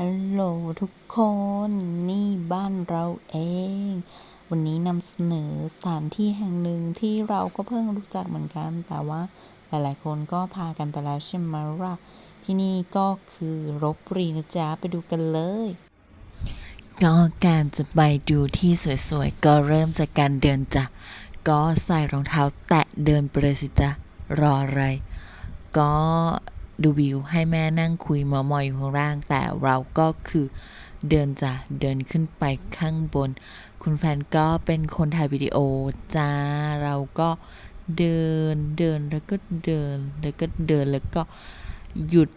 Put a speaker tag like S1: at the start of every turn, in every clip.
S1: ฮัลโหลทุกคนนี่บ้านเราเอง วันนี้นำเสนอสถานที่แห่งหนึ่งที่เราก็เพิ่งรู้จักเหมือนกัน แต่ว่าหลายๆคนก็พากันไปแล้วใช่ไหมล่ะที่นี่ก็คือรบบุรีนะจ๊ะไปดูกันเลย ก็การจะไปดูที่สวยๆ ก็เริ่มจากการเดินจ้ะก็ใส่รองเท้าแตะเดินไปเลยสิจ๊ะรออะไร ก็ ดูวิวให้แม่นั่งคุยมอมอยอยู่ข้างล่าง แต่เราก็คือเดินจ้ะเดินขึ้นไปข้างบน คุณแฟนก็เป็นคนถ่ายวิดีโอจ้าเราก็เดินเดินแล้วก็เดินแล้วก็เดินแล้วก็หยุด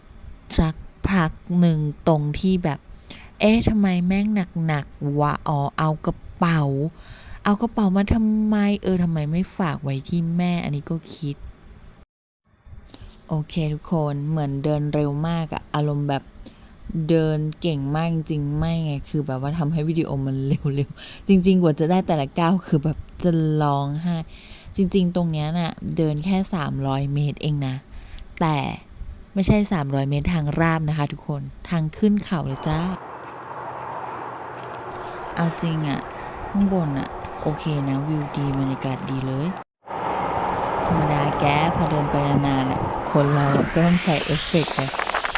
S1: สักพักหนึ่งตรงที่แบบ เอ๊ะทำไมแม่งหนักๆวะอ๋อเอากระเป๋า เอากระเป๋ามาทำไม เออทำไมไม่ฝากไว้ที่แม่ อันนี้ก็คิด โอเคทุกคนเหมือนเดินเร็วมากอะอารมณ์แบบเดินเก่งมากจริงๆไม่ไงคือแบบว่าทำให้วิดีโอมันเร็วๆจริง ๆ กว่าจะได้แต่ละก้าวคือแบบจะร้องไห้จริง ๆ ตรงเนี้ยน่ะเดินแค่ 300 เมตรเองนะ แต่ไม่ใช่ 300 เมตรทางราบนะคะ ทุกคนทางขึ้นเขาเลยจ้าเอาจริงอะข้างบนอะโอเคนะวิวดีบรรยากาศดีเลย ธรรมดาแกพอเดินไปนานๆอะคนเราก็ต้องใส่เอฟเฟกต์อะ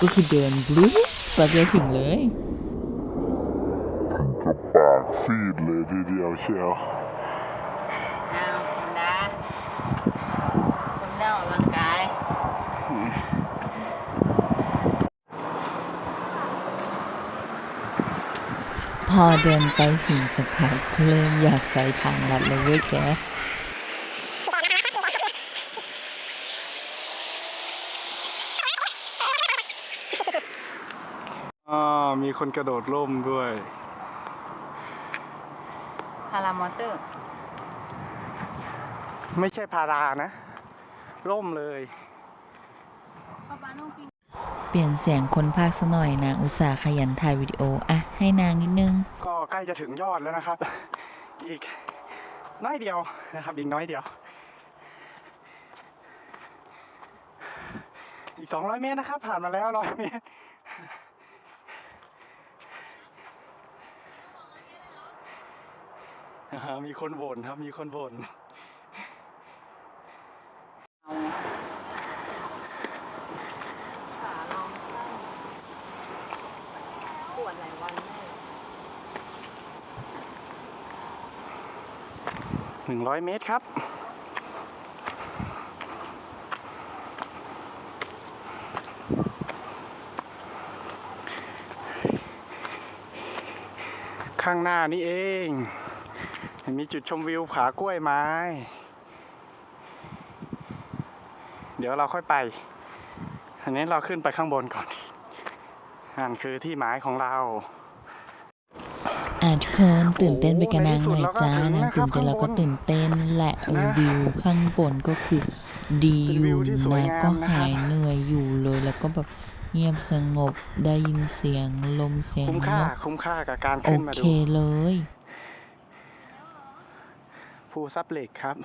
S1: ก็คือเดินบลู๊แป๊บเดียวถึงเลย
S2: ถึงกับปากซีดเลยทีเดียวเชียว
S3: อ้าวคุณดาคุณได้ออกกำลังกาย
S1: พอเดินไปถึงสักพักเริ่มอยากใช้ทางลัดเลยเว้ยแก
S2: อ่า มีคนกระโดดร่มด้วย
S3: พารามอเตอร์
S2: ไม่ใช่พารานะ ร่มเลย
S3: ป้าป้าน้องกิน
S1: เปลี่ยนเสียงคนภาคซะหน่อยนางอุตส่าห์ขยันถ่ายวิดีโออะให้นางนิดนึง
S2: ก็ใกล้จะถึงยอดแล้วนะครับ อีกน้อยเดียวนะครับ อีกน้อยเดียว อีกสองร้อยเมตรนะครับ ผ่านมาแล้วร้อยเมตร อ่า มีคนบ่นครับ มีคนบ่น
S3: ขาลองปวดหลายวัน
S2: หนึ่งร้อยเมตรครับข้างหน้านี่เอง มีจุดชมวิวผากล้วยไม้ เดี๋ยวเราค่อยไป อันนี้เราขึ้นไปข้างบนก่อน นั่นคือที่หมายของเรา
S1: อะทุกคนตื่นเต้นไปกับนางหน่อยจ้า
S2: โอ้โหใน
S1: นาง
S2: ที่สุ
S1: ตื่น
S2: ด
S1: เต้น
S2: เรา
S1: แล้ว
S2: ก็
S1: ก็
S2: ถึ
S1: ตื่
S2: ง
S1: นเต้นแหละเออ
S2: นะ
S1: วิวข้างบนก็คือดีอ
S2: เป็นวิ
S1: ยู่
S2: วที่สวย
S1: นะ
S2: งาม
S1: ก็
S2: นะครับ
S1: หายเหนื่อยอยู่เลยแล้วก็แบบเงียบสงบได้ยินเสียงลมเสียง
S2: คุ้ม
S1: น
S2: ค่า
S1: ก
S2: คุ้มค่ากับการ
S1: โอ
S2: ขึ้นมา
S1: เค
S2: ดู
S1: เลย
S2: ภูซับเหล็กครับ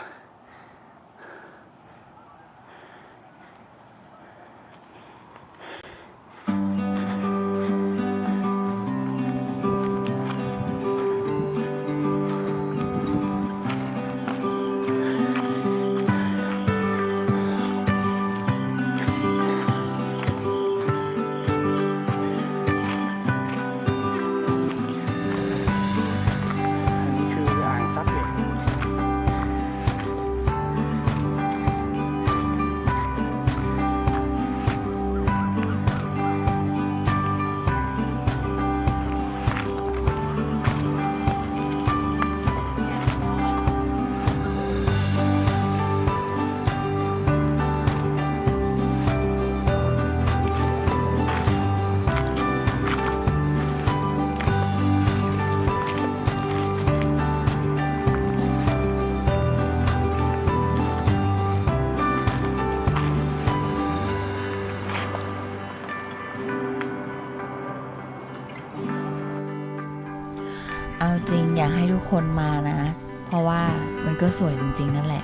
S1: เอาจริงอยากให้ทุกคนมานะ เพราะว่ามันก็สวยจริงๆ นั่นแหละ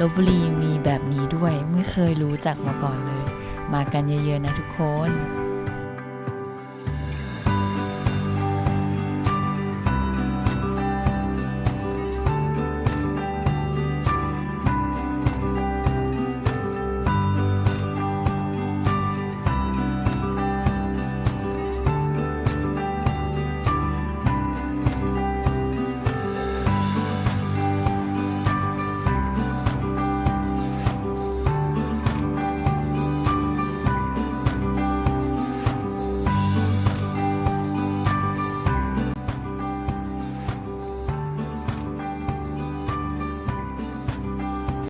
S1: ลบบุรีมีแบบนี้ด้วยไม่เคยรู้จักมาก่อนเลย มากันเยอะๆนะทุกคน